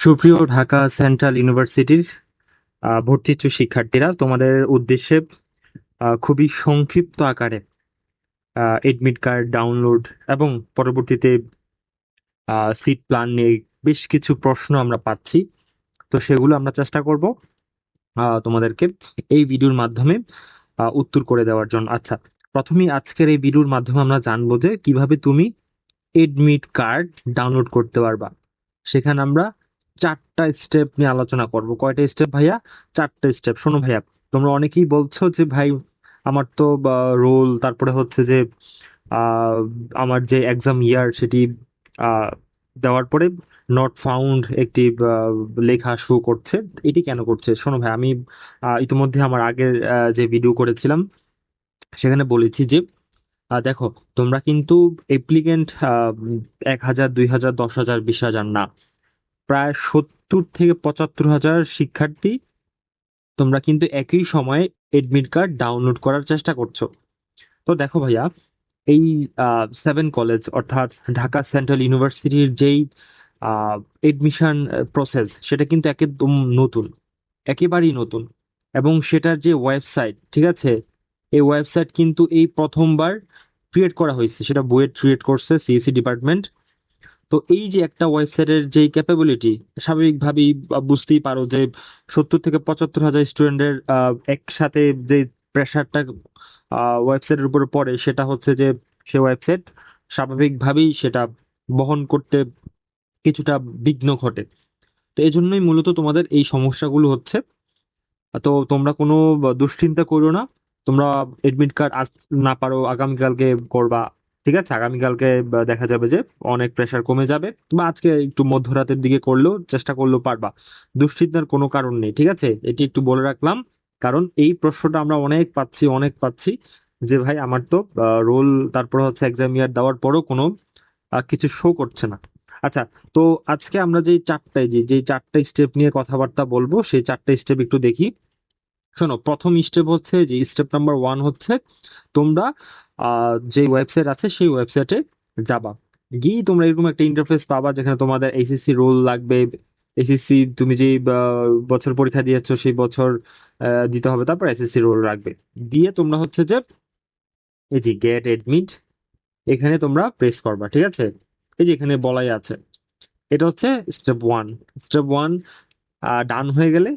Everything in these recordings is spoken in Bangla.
সুপ্রিয় ঢাকা সেন্ট্রাল ইউনিভার্সিটির আহ, ভর্তি ইচ্ছুক শিক্ষার্থীরা তোমাদের উদ্দেশ্যে খুবই সংক্ষিপ্ত আকারে এডমিট কার্ড ডাউনলোড এবং পরবর্তীতে সিট প্ল্যান নিয়ে বেশ কিছু প্রশ্ন আমরা পাচ্ছি। তো সেগুলো আমরা চেষ্টা করব তোমাদেরকে এই ভিডিওর মাধ্যমে উত্তর করে দেওয়ার জন্য। আচ্ছা প্রথমেই আজকের এই ভিডিওর মাধ্যমে আমরা জানব যে কীভাবে তুমি এডমিট কার্ড ডাউনলোড করতে পারবা। সেখানে আমরা চারটা স্টেপ নিয়ে আলোচনা করব। কয়টা স্টেপ ভাইয়া? চারটা স্টেপ শোনো ভাইয়া, তোমরা অনেকেই বলছো যে, ভাই, আমার তো রোল তারপরে হচ্ছে যে আমার যে এক্সাম ইয়ার সেটি দেওয়ার পরে নট ফাউন্ড একটি লেখা শো করছে। এটি কেন করছে? শোনো ভাই আমি ইতিমধ্যে আমার আগের যে ভিডিও করেছিলাম, সেখানে বলেছি যে দেখো, তোমরা কিন্তু অ্যাপ্লিকেন্ট এক হাজার, দুই হাজার, দশ হাজার, বিশ হাজার না। প্রায় সত্তর থেকে পঁচাত্তর হাজার শিক্ষার্থী তোমরা কিন্তু একই সময়ে এডমিট কার্ড ডাউনলোড করার চেষ্টা করছ। তো দেখো ভাইয়া, এই সেভেন কলেজ অর্থাৎ ঢাকা সেন্ট্রাল ইউনিভার্সিটির যেই এডমিশন প্রসেস সেটা কিন্তু একদম নতুন, একেবারেই নতুন। এবং সেটার যে ওয়েবসাইট ঠিক আছে? এই ওয়েবসাইট কিন্তু এই প্রথমবার ক্রিয়েট করা হয়েছে। সেটা বুয়েট ক্রিয়েট করছে সিএসসি ডিপার্টমেন্ট তো এই যে একটা ওয়েবসাইটের যেই ক্যাপাবিলিটি স্বাভাবিকভাবেই বুঝতেই পারো যে সত্তর থেকে পঁচাত্তর হাজার স্টুডেন্টের একসাথে যে প্রেশারটা ওয়েবসাইটের উপরে পড়ে সেটা হচ্ছে যে সে ওয়েবসাইট স্বাভাবিকভাবেই সেটা বহন করতে কিছুটা বিঘ্ন ঘটে। তো এই জন্যই মূলত তোমাদের এই সমস্যাগুলো হচ্ছে। তো তোমরা কোনো দুশ্চিন্তা করো না। তোমরা এডমিট কার্ড আজ না পারো, আগামীকালকে করবা। ঠিক আছে? আগামীকালকে দেখা যাবে যে অনেক প্রেশার কমে যাবে বা আজকে একটু মধ্যরাতের দিকে করলেও চেষ্টা করলেও পারবা। দুশ্চিন্তার কোনো কারণ নেই, ঠিক আছে? এটি একটু বলে রাখলাম, কারণ এই প্রশ্নটা আমরা অনেক পাচ্ছি অনেক পাচ্ছি যে ভাই আমার তো রোল তারপর হচ্ছে এক্সাম ইয়ার দেওয়ার পরও কোনো কিছু শো করছে না। আচ্ছা তো আজকে আমরা যে চারটায় যে যে চারটা স্টেপ নিয়ে কথাবার্তা বলব, সেই চারটা স্টেপ একটু দেখি। শোনো, প্রথম স্টেপ হচ্ছে যে স্টেপ নাম্বার ওয়ান হচ্ছে তোমরা যে ওয়েবসাইট আছে, সেই ওয়েবসাইটে যাবা। গিয়ে তোমরা এরকম একটা ইন্টারফেস পাবা যেখানে তোমাদের এসএসসি রোল লাগবে। এসএসসি তুমি যে বছর পরীক্ষা দিয়েছ, সেই বছর দিতে হবে, তারপর এসএসসি রোল রাখবে দিয়ে তোমরা হচ্ছে যে এই যে গেট এডমিট এখানে তোমরা প্রেস করবা, ঠিক আছে? এই যে এখানে বলাই আছে। এটা হচ্ছে step one step one done হয়ে গেলে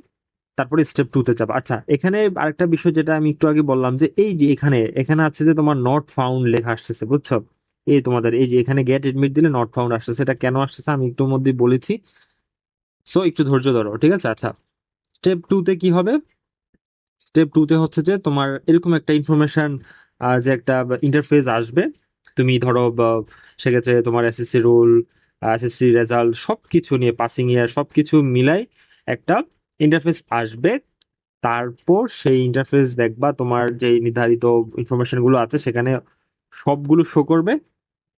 তারপরে স্টেপ টু তে যাবে। আচ্ছা এখানে আরেকটা বিষয় যেটা আমি একটু আগে বললাম যে এই যে এখানে এখানে আছে যে তোমার নট ফাউন্ড লেখা আসতেছে, বুঝছ? এই তোমাদের, এই যে এখানে গেট এডমিট দিলে নট ফাউন্ড আসতেছে, এটা কেন আসতেছে আমি একটু মধ্যে বলেছি। সো একটু ধৈর্য ধরো, ঠিক আছে? আচ্ছা স্টেপ টু তে কি হবে? স্টেপ টু তে হচ্ছে যে তোমার এরকম একটা ইনফরমেশন যে একটা ইন্টারফেস আসবে। তুমি ধরো সেক্ষেত্রে তোমার এসএসসি রোল এসএসসি রেজাল্ট সব কিছু নিয়ে পাসিং ইয়ার সব কিছু মিলাই একটা ইন্টারফেস আসবে, তারপর সেই ইন্টারফেস দেখবা তোমার যে নির্ধারিত ইনফরমেশনগুলো আছে সেখানে সবগুলো শো করবে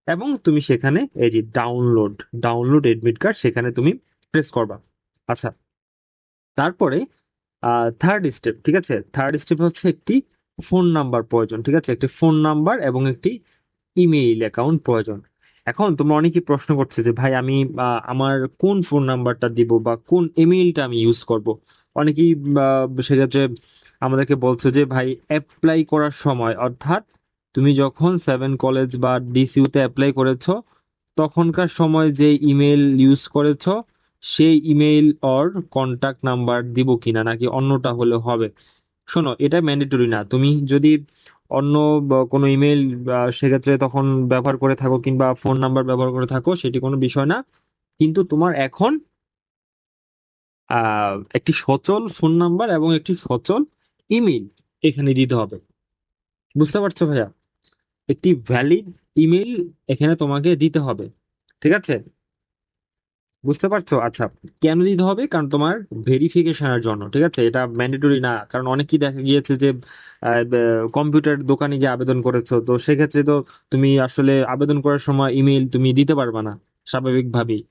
এবং তুমি সেখানে এই যে ডাউনলোড ডাউনলোড এডমিট কার্ড সেখানে তুমি প্রেস করবা। আচ্ছা তারপরে থার্ড স্টেপ ঠিক আছে? থার্ড স্টেপ হচ্ছে একটি ফোন নাম্বার প্রয়োজন, ঠিক আছে? একটি ফোন নাম্বার এবং একটি ইমেইল অ্যাকাউন্ট প্রয়োজন। এখন তোমরা অনেকেই প্রশ্ন করছে যে, ভাই, আমি আমার কোন ফোন নাম্বারটা দিব বা কোন ইমেইলটা আমি ইউজ করব? অনেকেই সেক্ষেত্রে আমাদেরকে বলছে যে, ভাই অ্যাপ্লাই করার সময়, অর্থাৎ তুমি যখন সেভেন কলেজ বা ডিসিউতে অ্যাপ্লাই করেছ, তখনকার সময় যে ইমেল ইউজ করেছ, সেই ইমেইল অর কন্টাক্ট নাম্বার দিব কিনা, নাকি অন্যটা হলে হবে? শোনো, এটা ম্যান্ডেটরি না। তুমি যদি অন্য কোনো ইমেল সেক্ষেত্রে তখন ব্যবহার করে থাকো কিংবা ফোন নাম্বার ব্যবহার করে থাকো, সেটি কোনো বিষয় না। কিন্তু তোমার এখন একটি সচল ফোন নাম্বার এবং একটি সচল ইমেল এখানে দিতে হবে। বুঝতে পারছ ভাইয়া? একটি ভ্যালিড ইমেল এখানে তোমাকে দিতে হবে। ঠিক আছে? বুঝতে পারছ? আচ্ছা কেন দিতে হবে? কারণ তোমার ভেরিফিকেশনের জন্য, ঠিক আছে? এটা ম্যান্ডেটরি না। কারণ অনেকেই দেখা গিয়েছে যে কম্পিউটার দোকানে গিয়ে আবেদন করেছ। তো সেক্ষেত্রে তো তুমি আসলে আবেদন করার সময় ইমেল তুমি দিতে পারবে না, স্বাভাবিকভাবেই।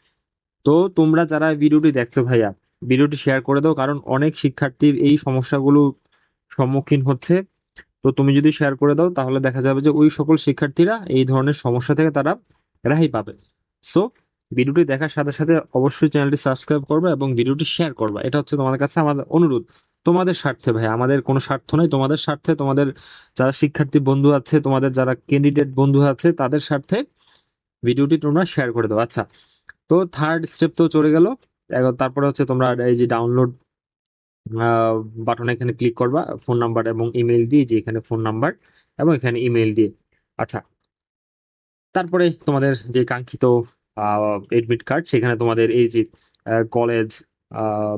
তো তোমরা যারা ভিডিওটি দেখছ ভাইয়া, ভিডিওটি শেয়ার করে দাও। কারণ অনেক শিক্ষার্থীর এই সমস্যাগুলো সম্মুখীন হচ্ছে। তো তুমি যদি শেয়ার করে দাও, তাহলে দেখা যাবে যে ওই সকল শিক্ষার্থীরা এই ধরনের সমস্যা থেকে তারা রেহাই পাবে। সো ভিডিওটি দেখার সাথে সাথে অবশ্যই চ্যানেলটি সাবস্ক্রাইব করবে এবং ভিডিওটি শেয়ার করবে। এটা হচ্ছে তোমাদের কাছে আমাদের অনুরোধ। তোমাদের স্বার্থে ভাই, আমাদের কোনো স্বার্থ নয় তোমাদের স্বার্থে তোমাদের যারা শিক্ষার্থী বন্ধু আছে, তোমাদের যারা ক্যান্ডিডেট বন্ধু আছে, তাদের স্বার্থে ভিডিওটি তোমরা শেয়ার করে দাও। আচ্ছা তো থার্ড স্টেপ তো চলে গেল। তারপরে হচ্ছে তোমরা এই যে ডাউনলোড বাটনে এখানে ক্লিক করবা ফোন নাম্বার এবং ইমেল দিয়ে যে এখানে ফোন নাম্বার এবং এখানে ইমেল দিয়ে। আচ্ছা তারপরে তোমাদের যে কাঙ্ক্ষিত এডমিট কার্ড সেখানে তোমাদের এই যে কলেজ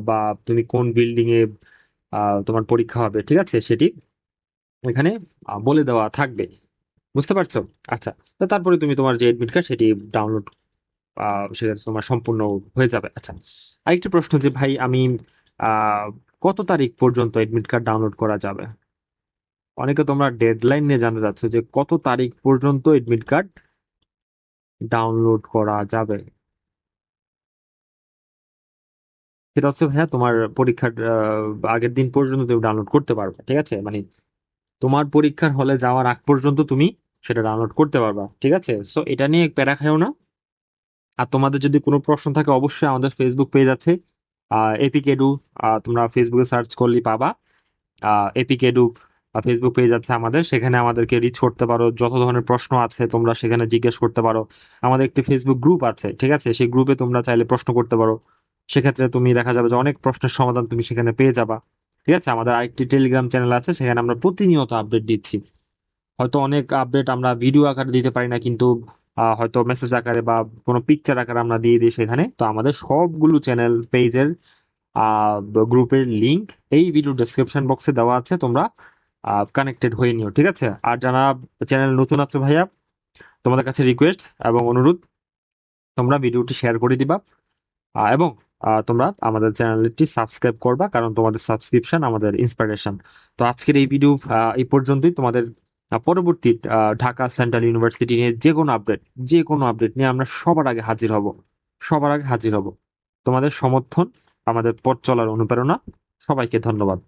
বা তুমি কোন বিল্ডিং এ তোমার পরীক্ষা হবে, ঠিক আছে? সেটি এখানে বলে দেওয়া থাকবে। বুঝতে পারছ? আচ্ছা তো তারপরে তুমি তোমার যে এডমিট কার্ড সেটি ডাউনলোড সেটা তোমার সম্পূর্ণ হয়ে যাবে। আচ্ছা আরেকটি প্রশ্ন যে, ভাই, আমি কত তারিখ পর্যন্ত এডমিট কার্ড ডাউনলোড করা যাবে? অনেকে তোমরা ডেডলাইন নিয়ে জানতে চাচ্ছ যে, কত তারিখ পর্যন্ত এডমিট কার্ড ডাউনলোড করা যাবে। সেটা হচ্ছে ভাইয়া তোমার পরীক্ষার আগের দিন পর্যন্ত তুমি ডাউনলোড করতে পারবে, ঠিক আছে? মানে তোমার পরীক্ষার হলে যাওয়ার আগ পর্যন্ত তুমি সেটা ডাউনলোড করতে পারবা, ঠিক আছে? সো এটা নিয়ে প্যারা খাইও না। আর তোমাদের যদি কোনো প্রশ্ন থাকে, অবশ্যই আমাদের ফেসবুক পেজ আছে। এপিকেডু তোমরা ফেসবুকে সার্চ করলেই পাবা। এপিক এডু ফেসবুক পেজ আছে আমাদের, সেখানে আমাদেরকে রিচ করতে পারো। যত ধরনের প্রশ্ন আছে তোমরা সেখানে জিজ্ঞেস করতে পারো। আমাদের একটি ফেসবুক গ্রুপ আছে, ঠিক আছে? সেই গ্রুপে তোমরা চাইলে প্রশ্ন করতে পারো। সেক্ষেত্রে তুমি দেখা যাবে যে অনেক প্রশ্নের সমাধান তুমি সেখানে পেয়ে যাবা। ঠিক আছে? আমাদের আরেকটি টেলিগ্রাম চ্যানেল আছে, সেখানে আমরা প্রতিনিয়ত আপডেট দিচ্ছি। হয়তো অনেক আপডেট আমরা ভিডিও আকারে দিতে পারি না, কিন্তু হয়তো মেসেজ আকারে বা কোনো পিকচার আকারে আমরা দিয়ে দিই সেখানে। তো আমাদের সবগুলো চ্যানেল পেজের গ্রুপের লিংক এই ভিডিও ডেসক্রিপশন বক্সে দেওয়া আছে, তোমরা কানেক্টেড হয়ে নিও, ঠিক আছে? আর যারা চ্যানেল নতুন আছে ভাইয়া, তোমাদের কাছে রিকোয়েস্ট এবং অনুরোধ, তোমরা ভিডিওটি শেয়ার করে দিবা। এবং তোমরা আমাদের চ্যানেলটি সাবস্ক্রাইব করবা, কারণ তোমাদের সাবস্ক্রিপশন আমাদের ইন্সপিরেশন তো আজকের এই ভিডিও এই পর্যন্তই। তোমাদের পরবর্তী ঢাকা সেন্ট্রাল ইউনিভার্সিটি নিয়ে যে কোনো আপডেট যে কোনো আপডেট নিয়ে আমরা সবার আগে হাজির হব। সবার আগে হাজির হব। তোমাদের সমর্থন, আমাদের পথ চলার অনুপ্রেরণা, সবাইকে ধন্যবাদ।